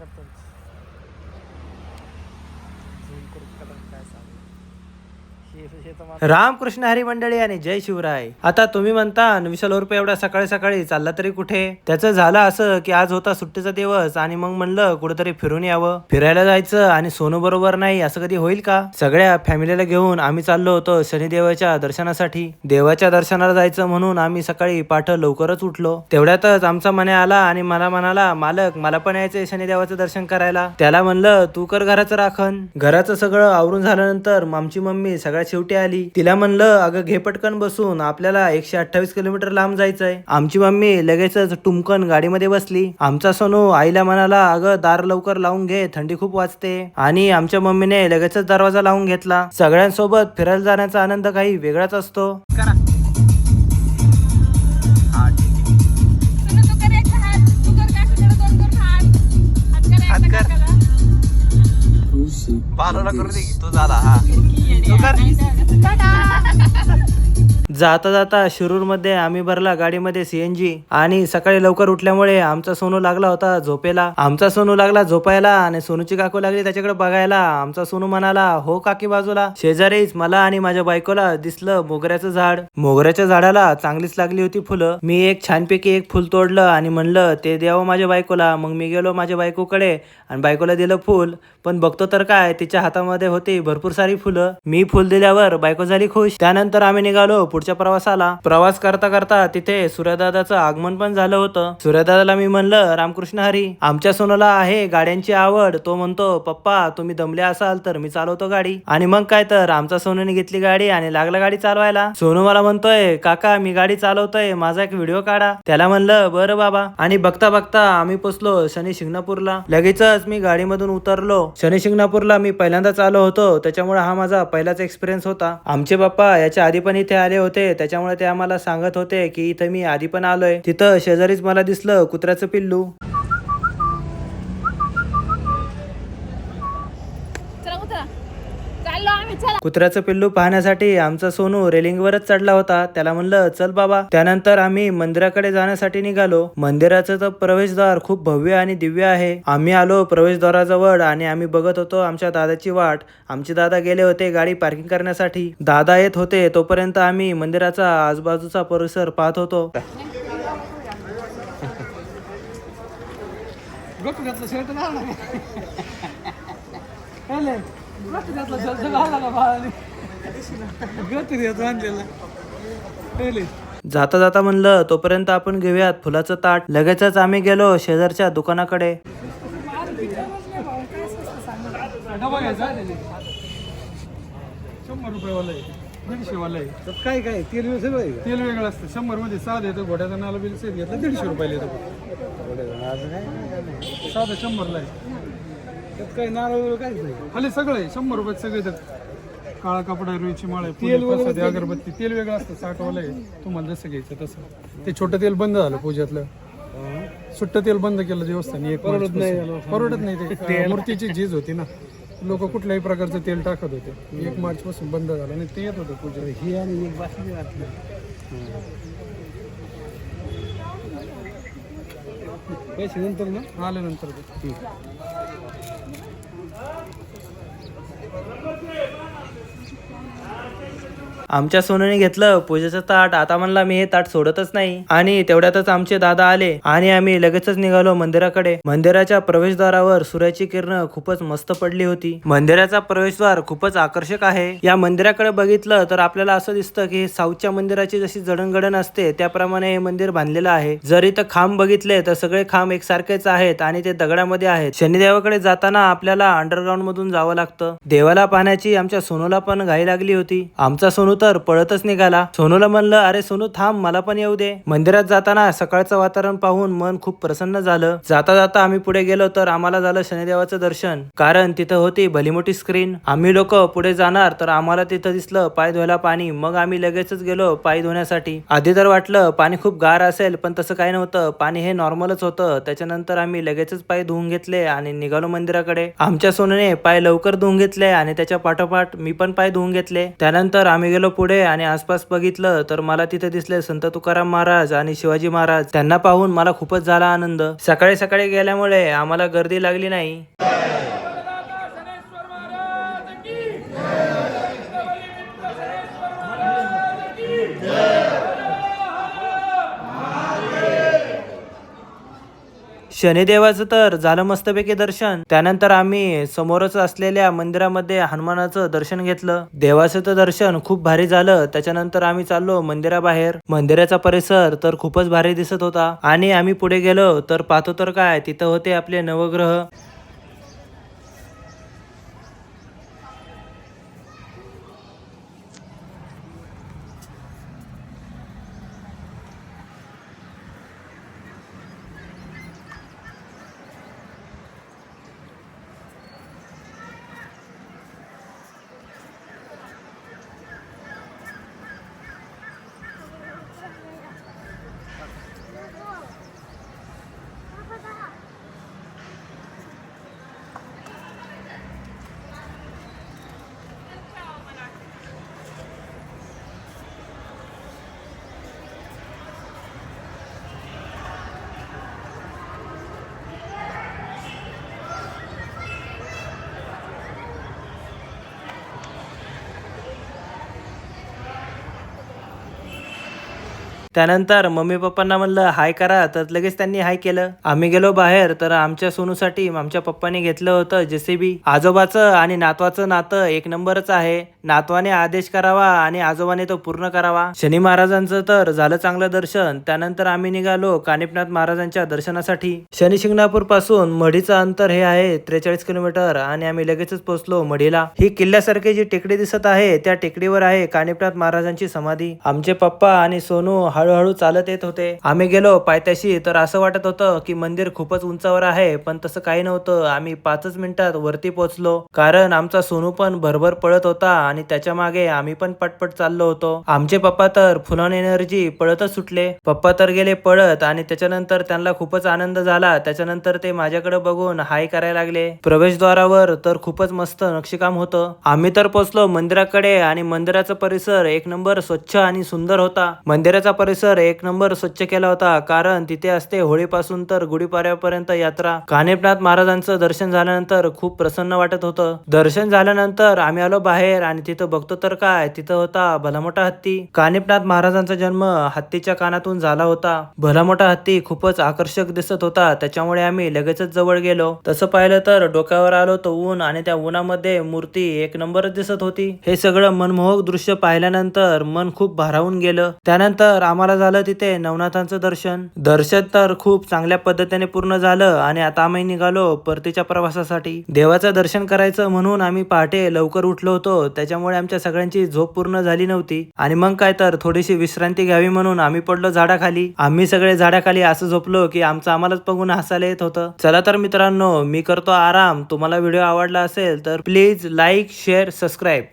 करतो. झूम करून कलर काय सांगू. रामकृष्ण हरी मंडळी आणि जय शिवराय. आता तुम्ही म्हणता विशाल रुपये एवढ्या सकाळी सकाळी चालला तरी कुठे? त्याचं झालं असं की आज होता सुट्टीचा दिवस आणि मग म्हणलं कुठेतरी फिरून यावं. फिरायला जायचं आणि सोनू बरोबर नाही असं कधी होईल का? सगळ्या फॅमिलीला घेऊन आम्ही चाललो होतो शनिदेवाच्या दर्शनासाठी. देवाच्या दर्शनाला जायचं म्हणून आम्ही सकाळी पाठ लवकरच उठलो. तेवढ्यातच आमचा मने आला आणि मला म्हणाला मालक मला पण यायचंय शनिदेवाचं दर्शन करायला. त्याला म्हणलं तू कर घराचं राखण. घराचं सगळं आवरून झाल्यानंतर आमची मम्मी घरा शेवटी आली. तिला म्हणलं अगं घे पटकन बसून. आपल्याला एकशे अठ्ठावीस किलोमीटर लांब जायचंय. आमची मम्मी लगेचच टुमकन गाडीमध्ये बसली. आमचा सोनू आईला म्हणाला अगं दार लवकर लावून घे थंडी खूप वाजते. आणि आमच्या मम्मीने लगेचच दरवाजा लावून घेतला. सगळ्यांसोबत फिरायला जाण्याचा आनंद काही वेगळाच असतो. बालूला करू दे तो झाला हा. तो कर. जाता जाता शिरूरमध्ये आम्ही भरला गाडीमध्ये सीएनजी आणि सकाळी लवकर उठल्यामुळे आमचा सोनू लागला होता झोपेला. आमचा सोनू लागला झोपायला आणि सोनूची काकू लागली त्याच्याकडे बघायला. आमचा सोनू म्हणाला हो काकी बाजूला. शेजारीच मला आणि माझ्या बायकोला दिसलं मोगऱ्याचं झाड. मोगऱ्याच्या झाडाला चांगलीच लागली होती फुलं. मी एक छानपैकी एक फुल तोडलं आणि म्हणलं ते द्यावं माझ्या बायकोला. मग मी गेलो माझ्या बायकोकडे आणि बायकोला दिलं फुल. पण बघतो तर काय तिच्या हातामध्ये होती भरपूर सारी फुलं. मी फुल दिल्यावर बायको झाली खुश. त्यानंतर आम्ही निघालो पुढच्या प्रवासाला. प्रवास करता करता तिथे सूर्यदादाचं आगमन पण झालं होतं. सूर्यदादाला मी म्हणलं रामकृष्ण हरी आमच्या सोनूला आहे गाड्यांची आवड. तो म्हणतो पप्पा तुम्ही दमले असाल तर मी चालवतो गाडी. आणि मग काय तर आमचा सोनूने घेतली गाडी आणि लागला गाडी चालवायला. सोनू मला म्हणतोय काका मी गाडी चालवतोय माझा एक व्हिडिओ काढा. त्याला म्हणलं बरं बाबा. आणि बघता बघता आम्ही पोचलो शनी शिंगणापूरला. लगेचच मी गाडीमधून उतरलो. शनी शिंगणापूरला मी पहिल्यांदाच आलो होतो. त्याच्यामुळे हा माझा पहिलाच एक्सपिरियन्स होता. आमचे बाप्पा याच्या आधी पण इथे आले होते. त्याच्यामुळे ते आम्हाला सांगत होते की इथं मी आधी पण आलोय. तिथं शेजारीच मला दिसलं कुत्र्याचं पिल्लू. चला उतरा चला कुत्र्याचं पिल्लू पाहण्यासाठी आमचा सोनू रेलिंगवरच चढला होता. त्याला म्हणलं चल बाबा. त्यानंतर आम्ही मंदिराकडे जाण्यासाठी निघालो. मंदिराचं तर प्रवेशद्वार खूप भव्य आणि दिव्य आहे. आम्ही आलो प्रवेशद्वाराजवळ आणि आम्ही बघत होतो आमच्या दादाची वाट. आमचे दादा गेले होते गाडी पार्किंग करण्यासाठी. दादा येत होते तोपर्यंत आम्ही मंदिराचा आजूबाजूचा परिसर पाहत होतो. जाता जाता म्हणलं तोपर्यंत आपण घेऊयात फुलाचं ताट. लगेचच आम्ही गेलो शेजारच्या दुकानाकडे. शंभर रुपयेवाला आहे. आहे. काय काय? तेल वेगळं तेल वेगळं असतं. शंभरमध्ये साधं येतं घोड्याचा नाला बिल सेट घेतलं दीडशे रुपयाला येतं. साधं शंभरला आहे. त्यात काही नारळ वगैरे काहीच नाही. खाली सगळं आहे शंभर रुपयात सगळे येतात काळा कपडा रुईची माळ आहे तेल वगैरे अगरबत्ती तेल वेगळं असतं साठवालं आहे तुम्हाला जसं घ्यायचं तसं. ते छोटं तेल बंद झालं पूजातलं. सुट्ट तेल बंद केलं देवस्थानी एक परवडत नाही परवडत नाही ते. मूर्तीची झीज होती ना. लोक कुठल्याही प्रकारचं तेल टाकत होते. एक मार्च पासून बंद झालं आणि ते येत होतं पूजा ही आणि एक बासरी पैसे नंतर ना? आल्यानंतर ते. Thank you. आमच्या सोनूने घेतलं पूजेचं ताट. आता म्हणला मी हे ताट सोडतच नाही. आणि तेवढ्यातच आमचे दादा आले आणि आम्ही लगेचच निघालो मंदिराकडे. मंदिराच्या प्रवेशद्वारावर सूर्याची किरण खूपच मस्त पडली होती. मंदिराचा प्रवेशद्वार खूपच आकर्षक आहे. या मंदिराकडे बघितलं तर आपल्याला असं दिसतं की साऊथच्या मंदिराची जशी जडणघडण असते त्याप्रमाणे हे मंदिर बांधलेलं आहे. जर इथं खांब बघितले तर सगळे खांब एकसारखेच आहेत आणि ते दगडामध्ये आहेत. शनिदेवाकडे जाताना आपल्याला अंडरग्राऊंड मधून जावं लागतं. देवाला पाहण्याची आमच्या सोनूला पण घाई लागली होती. आमचा सोनू तर पळतच निघाला. सोनूला म्हणलं अरे सोनू थांब मला पण येऊ दे. मंदिरात जाताना सकाळचं वातावरण पाहून मन खूप प्रसन्न झालं. जाता जाता आम्ही पुढे गेलो तर आम्हाला झालं शनिदेवाचं दर्शन. कारण तिथं होती भली मोठी स्क्रीन आम्ही लोक पुढे जाणार तर आम्हाला तिथं दिसलं पाय धुवायला पाणी. मग आम्ही लगेचच गेलो पाय धुण्यासाठी. आधी तर वाटलं पाणी खूप गार असेल पण तसं काही नव्हतं. पाणी हे नॉर्मलच होतं. त्याच्यानंतर आम्ही लगेचच पाय धुवून घेतले आणि निघालो मंदिराकडे. आमच्या सोनूने पाय लवकर धुवून घेतले आणि त्याच्या पाठोपाठ मी पण पाय धुवून घेतले. त्यानंतर आम्ही गेलो पुढे आणि आसपास बघितलं तर मला तिथे दिसले संत तुकाराम महाराज आणि शिवाजी महाराज. त्यांना पाहून मला खूपच झाला आनंद. सकाळी सकाळी गेल्यामुळे आम्हाला गर्दी लागली नाही. शनिदेवाचं तर झालं मस्तपैकी दर्शन. त्यानंतर आम्ही समोरच असलेल्या मंदिरामध्ये हनुमानाचं दर्शन घेतलं. देवाचं तर दर्शन खूप भारी झालं. त्याच्यानंतर आम्ही चाललो मंदिराबाहेर. मंदिराचा परिसर तर खूपच भारी दिसत होता. आणि आम्ही पुढे गेलो तर पाहतो तर काय तिथं होते आपले नवग्रह. त्यानंतर मम्मी पप्पांना म्हणलं हाय करा. तर लगेच त्यांनी हाय केलं. आम्ही गेलो बाहेर तर आमच्या सोनूसाठी आमच्या पप्पाने घेतलं होतं जेसीबी. आजोबाचं आणि नातवाचं नातं एक नंबरच आहे. नातवाने आदेश करावा आणि आजोबाने तो पूर्ण करावा. शनी महाराजांचं तर झालं चांगलं दर्शन. त्यानंतर आम्ही निघालो कानिपनाथ महाराजांच्या दर्शनासाठी. शनी शिंगणापूरपासून मढीचं अंतर हे आहे त्रेचाळीस किलोमीटर आणि आम्ही लगेचच पोहोचलो मढीला. ही किल्ल्यासारखी जी टेकडी दिसत आहे त्या टेकडीवर आहे कानिपनाथ महाराजांची समाधी. आमचे पप्पा आणि सोनू हळूहळू चालत येत होते. आम्ही गेलो पायथ्याशी. तर असं वाटत होतं की मंदिर खूपच उंचावर आहे पण तसं काही नव्हतं. आम्ही पाचच मिनिटात वरती पोहोचलो. कारण आमचा सोनू पण भरभर पळत होता आणि त्याच्यामागे आम्ही पण पटपट चाललो होतो. आमचे पप्पा तर फुलन एनर्जी पळतच सुटले. पप्पा तर गेले पळत आणि त्याच्यानंतर त्यांना खूपच आनंद झाला. त्याच्यानंतर ते माझ्याकडे बघून हाय करायला लागले. प्रवेशद्वारावर तर खूपच मस्त नक्षीकाम होतं. आम्ही तर पोहोचलो मंदिराकडे आणि मंदिराचा परिसर एक नंबर स्वच्छ आणि सुंदर होता. मंदिराचा परिसर एक नंबर स्वच्छ केला होता. कारण तिथे असते होळीपासून तर गुढीपाड्यापर्यंत यात्रा. कानेपनाथ महाराजांचं दर्शन झाल्यानंतर खूप प्रसन्न वाटत होतं. दर्शन झाल्यानंतर आम्ही आलो बाहेर आणि तिथं बघतो तर काय? तिथं होता भला मोठा हत्ती. कानेपनाथ महाराजांचा जन्म हत्तीच्या कानातून झाला होता. भला मोठा हत्ती खूपच आकर्षक दिसत होता. त्याच्यामुळे आम्ही लगेचच जवळ गेलो. तसं पाहिलं तर डोक्यावर आलो तो ऊन आणि त्या उन्हामध्ये मूर्ती एक नंबरच दिसत होती. हे सगळं मनमोहक दृश्य पाहिल्यानंतर मन खूप भारावून गेलं. त्यानंतर आम्हाला झालं तिथे नवनाथांचं दर्शन. दर्शन तर खूप चांगल्या पद्धतीने पूर्ण झालं आणि आता आम्ही निघालो परतीच्या प्रवासासाठी. देवाचं दर्शन करायचं म्हणून आम्ही पहाटे लवकर उठलो होतो. त्याच्यामुळे आमच्या सगळ्यांची झोप पूर्ण झाली नव्हती. आणि मग काय तर थोडीशी विश्रांती घ्यावी म्हणून आम्ही पडलो झाडाखाली. आम्ही सगळे झाडाखाली असं झोपलो की आमचं आम्हालाच बघून हसायला येत होतं. चला तर मित्रांनो मी करतो आराम. तुम्हाला व्हिडिओ आवडला असेल तर प्लीज लाईक शेअर सबस्क्राईब.